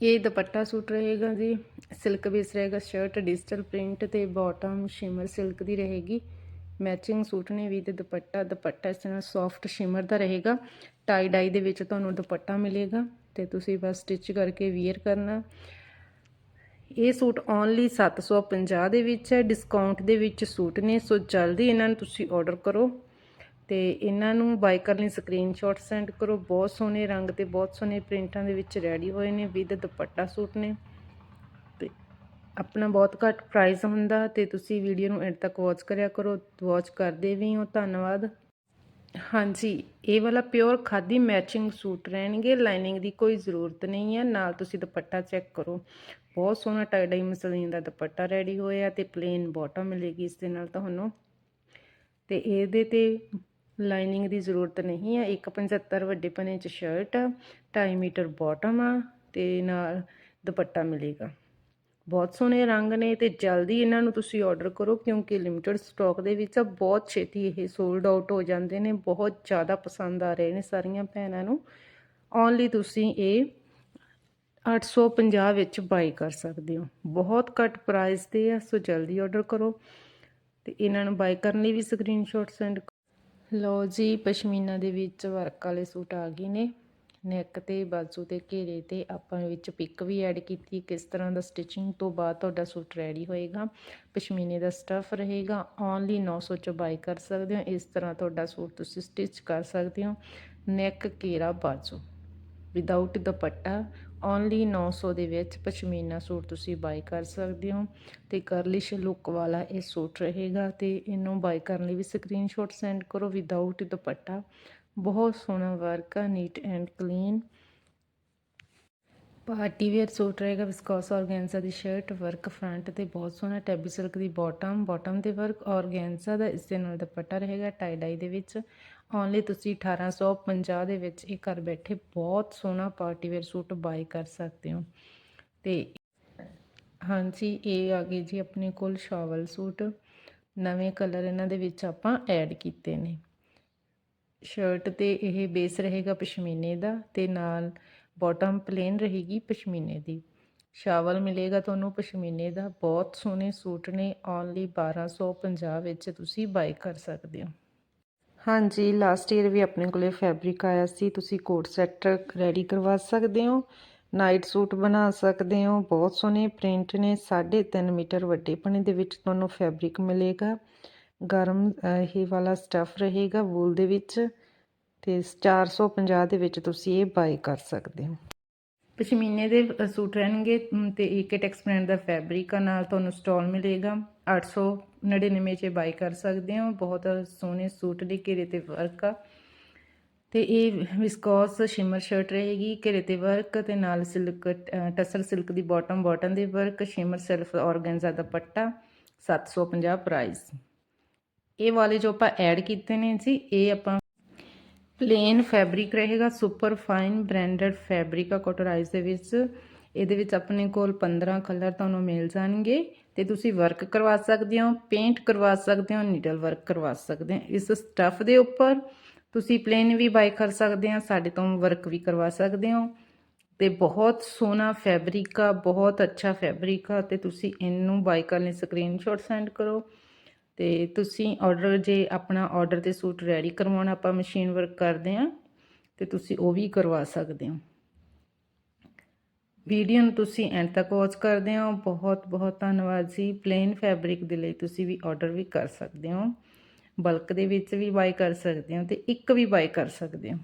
ਇਹ ਦੁਪੱਟਾ ਸੂਟ ਰਹੇਗਾ ਜੀ। ਸਿਲਕ ਬੇਸ ਰਹੇਗਾ ਸ਼ਰਟ ਡਿਜੀਟਲ ਪ੍ਰਿੰਟ ਤੇ ਬਾਟਮ ਸ਼ਿਮਰ ਸਿਲਕ ਦੀ ਰਹੇਗੀ। ਮੈਚਿੰਗ ਸੂਟ ਨੇ ਵੀ ਤੇ ਦੁਪੱਟਾ ਦੁਪੱਟਾ ਇਸ ਤਰ੍ਹਾਂ ਸੌਫਟ ਸ਼ਿਮਰ ਦਾ ਰਹੇਗਾ। ਟਾਈ ਡਾਈ ਦੇ ਵਿੱਚ ਤੁਹਾਨੂੰ ਦੁਪੱਟਾ ਮਿਲੇਗਾ ਤੇ ਤੁਸੀਂ ਬਸ ਸਟਿਚ ਕਰਕੇ ਵੇਅਰ ਕਰਨਾ। ਇਹ ਸੂਟ ਓਨਲੀ 750 ਦੇ ਵਿੱਚ ਹੈ ਡਿਸਕਾਊਂਟ ਦੇ ਵਿੱਚ ਸੂਟ ਨੇ, ਸੋ ਜਲਦੀ ਇਹਨਾਂ ਨੂੰ ਤੁਸੀਂ ਆਰਡਰ ਕਰੋ। ਤੇ ਇਹਨਾਂ ਨੂੰ ਬਾਈ ਕਰਨ ਲਈ ਸਕਰੀਨਸ਼ਾਟ ਸੈਂਡ ਕਰੋ। ਬਹੁਤ ਸੋਹਣੇ ਰੰਗ ਤੇ ਬਹੁਤ ਸੋਹਣੇ ਪ੍ਰਿੰਟਾਂ ਦੇ ਵਿੱਚ ਰੈਡੀ ਹੋਏ ਨੇ ਵਿਦ ਦੁਪੱਟਾ ਸੂਟ ਨੇ। ਤੇ ਆਪਣਾ ਬਹੁਤ ਘੱਟ ਪ੍ਰਾਈਸ ਹੁੰਦਾ ਤੇ ਤੁਸੀਂ ਵੀਡੀਓ ਨੂੰ ਐਂਡ ਤੱਕ ਵਾਚ ਕਰਿਆ ਕਰੋ। ਵਾਚ ਕਰਦੇ ਵੀ ਹੋ। ਧੰਨਵਾਦ। ਹਾਂਜੀ, ਇਹ ਵਾਲਾ ਪਿਓਰ ਖਾਦੀ ਮੈਚਿੰਗ ਸੂਟ ਰਹਿਣਗੇ। ਲਾਈਨਿੰਗ ਦੀ ਕੋਈ ਜ਼ਰੂਰਤ ਨਹੀਂ ਹੈ। ਨਾਲ ਤੁਸੀਂ ਦੁਪੱਟਾ ਚੈੱਕ ਕਰੋ। ਬਹੁਤ ਸੋਹਣਾ ਟਾਈਡਾਈ ਮਸਲੀਨ ਦਾ ਦੁਪੱਟਾ ਰੈਡੀ ਹੋਇਆ ਤੇ ਪਲੇਨ ਬਾਟਮ ਮਿਲੇਗੀ ਇਸ ਦੇ ਨਾਲ ਤੁਹਾਨੂੰ। ਤੇ ਇਹਦੇ ਤੇ ਲਾਈਨਿੰਗ ਦੀ ਜ਼ਰੂਰਤ ਨਹੀਂ ਹੈ। 175 ਵੱਡੇ ਪਨੇ ਚ ਸ਼ਰਟ 2.5 ਮੀਟਰ ਬਾਟਮ ਆ ਤੇ ਨਾਲ ਦੁਪੱਟਾ ਮਿਲੇਗਾ। ਬਹੁਤ ਸੋਹਣੇ ਰੰਗ ਨੇ ਤੇ ਜਲਦੀ ਇਹਨਾਂ ਨੂੰ ਤੁਸੀਂ ਆਰਡਰ ਕਰੋ ਕਿਉਂਕਿ ਲਿਮਟਿਡ ਸਟਾਕ ਦੇ ਵਿੱਚ ਆ ਬਹੁਤ ਛੇਤੀ ਇਹ ਸੋਲਡ ਆਊਟ ਹੋ ਜਾਂਦੇ ਨੇ। ਬਹੁਤ ਜ਼ਿਆਦਾ ਪਸੰਦ ਆ ਰਹੇ ਨੇ ਸਾਰੀਆਂ ਭੈਣਾਂ ਨੂੰ। ਓਨਲੀ ਤੁਸੀਂ ਇਹ 850 ਵਿੱਚ ਬਾਈ ਕਰ ਸਕਦੇ ਹੋ। ਬਹੁਤ ਘੱਟ ਪ੍ਰਾਈਸ ਤੇ ਆ, ਸੋ ਜਲਦੀ ਆਰਡਰ ਕਰੋ। ਤੇ ਇਹਨਾਂ ਨੂੰ ਬਾਈ ਕਰਨ ਲਈ ਵੀ ਸਕਰੀਨਸ਼ਾਟ ਸੈਂਡ ਲਓ ਜੀ, ਪਸ਼ਮੀਨਾ ਦੇ ਵਿੱਚ ਵਰਕ ਵਾਲੇ ਸੂਟ ਆ ਗਏ ਨੇ। ਨੈਕ ਤੇ, ਬਾਜੂ ਤੇ, ਘੇਰੇ ਤੇ ਆਪਾਂ ਵਿੱਚ ਪਿਕ ਵੀ ਐਡ ਕੀਤੀ। ਕਿਸ ਤਰ੍ਹਾਂ ਦਾ ਸਟਿਚਿੰਗ ਤੋਂ ਬਾਅਦ ਤੁਹਾਡਾ ਸੂਟ ਰੈਡੀ ਹੋਏਗਾ। ਪਸ਼ਮੀਨੇ ਦਾ ਸਟਫ ਰਹੇਗਾ। ਓਨਲੀ 900 ਚ ਬਾਈ ਕਰ ਸਕਦੇ ਹੋ। ਇਸ ਤਰ੍ਹਾਂ ਤੁਹਾਡਾ ਸੂਟ ਤੁਸੀਂ ਸਟਿਚ ਕਰ ਸਕਦੇ ਹੋ। ਨੈਕ ਘੇਰਾ, ਬਾਜੂ। ਵਿਦਆਊਟ ਦੁਪੱਟਾ ਓਨਲੀ 900 ਦੇ ਵਿੱਚ ਪਸ਼ਮੀਨਾ ਸੂਟ ਤੁਸੀਂ ਬਾਈ ਕਰ ਸਕਦੇ ਹੋ ਤੇ ਕਰਲਿਸ਼ ਲੁੱਕ ਵਾਲਾ ਇਹ ਸੂਟ ਰਹੇਗਾ ਤੇ ਇਹਨੂੰ ਬਾਈ ਕਰਨ ਲਈ ਵੀ ਸਕਰੀਨਸ਼ਾਟ ਸੈਂਡ ਕਰੋ ਵਿਦਆਊਟ ਦੁਪੱਟਾ। ਬਹੁਤ ਸੋਹਣਾ ਵਰਕ ਆ neat and clean party wear suit ਰਹੇਗਾ ਵਿਸਕੋਸ ਆਰਗੈਂਜ਼ਾ ਦੀ ਸ਼ਰਟ ਵਰਕ ਫਰੰਟ ਤੇ ਬਹੁਤ ਸੋਹਣਾ ਟੈਬੀ ਸਿਲਕ ਦੀ ਬਾਟਮ ਬਾਟਮ ਤੇ ਵਰਕ ਆਰਗੈਂਜ਼ਾ ਦਾ ਇਸ ਦੇ ਨਾਲ ਦੁਪੱਟਾ ਰਹੇਗਾ ਟਾਈ ਡਾਈ ਦੇ ਵਿੱਚ। ਓਨਲੀ ਤੁਸੀਂ 1850 ਦੇ ਵਿੱਚ ਇਹ ਘਰ ਬੈਠੇ ਬਹੁਤ ਸੋਹਣਾ ਪਾਰਟੀ ਵੇਅਰ ਸੂਟ ਬਾਈ ਕਰ ਸਕਦੇ ਹੋ। ਤੇ ਹਾਂਜੀ, ਇਹ ਆ ਗਏ ਜੀ ਆਪਣੇ ਕੋਲ ਸ਼ਾਵਲ ਸੂਟ। ਨਵੇਂ ਕਲਰ ਇਹਨਾਂ ਦੇ ਵਿੱਚ ਆਪਾਂ ਐਡ ਕੀਤੇ ਨੇ। ਸ਼ਰਟ ਤੇ ਇਹ ਬੇਸ ਰਹੇਗਾ ਪਸ਼ਮੀਨੇ ਦਾ ਤੇ ਨਾਲ ਬਾਟਮ ਪਲੇਨ ਰਹੇਗੀ ਪਸ਼ਮੀਨੇ ਦੀ। ਸ਼ਾਵਲ ਮਿਲੇਗਾ ਤੁਹਾਨੂੰ ਪਸ਼ਮੀਨੇ ਦਾ। ਬਹੁਤ ਸੋਹਣੇ ਸੂਟ ਨੇ। ਓਨਲੀ 1250 ਵਿੱਚ ਤੁਸੀਂ ਬਾਈ ਕਰ ਸਕਦੇ ਹੋ। ਹਾਂਜੀ ਲਾਸਟ ਈਅਰ ਵੀ ਆਪਣੇ ਕੋਲੇ ਫੈਬਰਿਕ ਆਇਆ ਸੀ, ਤੁਸੀਂ ਕੋਟ ਸੈੱਟ ਰੈਡੀ ਕਰਵਾ ਸਕਦੇ ਹੋ ਨਾਈਟ ਸੂਟ ਬਣਾ ਸਕਦੇ ਹੋ, ਬਹੁਤ ਸੋਹਣੇ ਪ੍ਰਿੰਟ ਨੇ 3.5 ਮੀਟਰ ਵੱਡੇ ਪਣੇ ਦੇ ਵਿੱਚ ਤੁਹਾਨੂੰ ਫੈਬਰਿਕ ਮਿਲੇਗਾ, ਗਰਮ ਇਹ ਵਾਲਾ ਸਟਫ ਰਹੇਗਾ ਵੂਲ ਦੇ ਵਿੱਚ, ਤੇ 450 ਦੇ ਵਿੱਚ ਤੁਸੀਂ ਇਹ ਬਾਈ ਕਰ ਸਕਦੇ ਹੋ। ਪਸ਼ਮੀਨੇ ਦੇ ਸੂਟ ਰਹਿਣਗੇ ਤੇ ਏਕੇ ਟੈਕਸ ਬ੍ਰਾਂਡ ਦਾ ਫੈਬਰਿਕ ਆ, ਨਾਲ ਤੁਹਾਨੂੰ ਸਟਾਲ ਮਿਲੇਗਾ। 899 ਚ ਬਾਈ ਕਰ ਸਕਦੇ ਹੋ। ਬਹੁਤ ਸੋਹਣੇ ਸੂਟ ਦੇ ਘੇਰੇ ਤੇ ਵਰਕ ਆ। ਤੇ ਇਹ ਵਿਸਕੋਸ ਸ਼ਿਮਰ ਸ਼ਰਟ ਰਹੇਗੀ, ਘੇਰੇ ਤੇ ਵਰਕ ਤੇ ਨਾਲ ਸਿਲਕ ਟਸਲ ਸਿਲਕ ਦੀ ਬਾਟਮ ਬਾਟਮ ਦੇ ਵਰਕ ਸ਼ਿਮਰ ਸੈਲਫ ਆਰਗੈਂਜ਼ਾ ਦਾ ਪੱਟਾ 750 ਪ੍ਰਾਈਸ ਇਹ ਵਾਲੇ ਜੋ ਆਪਾਂ ਐਡ ਕੀਤੇ ਨੇ ਜੀ, ਇਹ ਆਪਾਂ ਪਲੇਨ ਫੈਬਰਿਕ ਰਹੇਗਾ, ਸੁਪਰ ਫਾਈਨ ਬ੍ਰਾਂਡਡ ਫੈਬਰਿਕ ਆ ਕੋਟਰਾਈਜ਼ ਦੇ ਵਿੱਚ। ਇਹਦੇ ਵਿੱਚ ਆਪਣੇ ਕੋਲ 15 ਕਲਰ ਤੁਹਾਨੂੰ ਮਿਲ ਜਾਣਗੇ ਤੇ ਤੁਸੀਂ ਵਰਕ ਕਰਵਾ ਸਕਦੇ ਹੋ, ਪੇਂਟ ਕਰਵਾ ਸਕਦੇ ਹੋ, ਨੀਡਲ ਵਰਕ ਕਰਵਾ ਸਕਦੇ ਹੋ। ਇਸ ਸਟਫ ਦੇ ਉੱਪਰ ਤੁਸੀਂ ਪਲੇਨ ਵੀ ਬਾਈ ਕਰ ਸਕਦੇ ਆ, ਸਾਡੇ ਤੋਂ ਵਰਕ ਵੀ ਕਰਵਾ ਸਕਦੇ ਹੋ। ਤੇ ਬਹੁਤ ਸੋਹਣਾ ਫੈਬਰਿਕ ਆ, ਬਹੁਤ ਅੱਛਾ ਫੈਬਰਿਕ ਆ ਤੇ ਤੁਸੀਂ ਇਹਨੂੰ ਬਾਈ ਕਰਨ ਲਈ ਸਕਰੀਨਸ਼ਾਟ ਸੈਂਡ ਕਰੋ। ਤੇ ਤੁਸੀਂ ਆਰਡਰ ਜੇ ਆਪਣਾ ਆਰਡਰ ਤੇ ਸੂਟ ਰੈਡੀ ਕਰਵਾਉਣਾ, ਆਪਾਂ ਮਸ਼ੀਨ ਵਰਕ ਕਰਦੇ ਆ ਤੇ ਤੁਸੀਂ ਉਹ ਵੀ ਕਰਵਾ ਸਕਦੇ ਹੋ। ਵੀਡੀਓ ਨੂੰ ਤੁਸੀਂ ਐਂਡ ਤੱਕ ਵਾਚ ਕਰਦੇ ਹੋ। ਬਹੁਤ ਬਹੁਤ ਧੰਨਵਾਦ ਜੀ। ਪਲੇਨ ਫੈਬਰਿਕ ਦੇ ਲਈ ਤੁਸੀਂ ਵੀ ਆਰਡਰ ਵੀ ਕਰ ਸਕਦੇ ਹੋ। ਬਲਕ ਦੇ ਵਿੱਚ ਵੀ ਬਾਈ ਕਰ ਸਕਦੇ ਹੋ ਤੇ ਇੱਕ ਵੀ ਬਾਈ ਕਰ ਸਕਦੇ ਹੋ।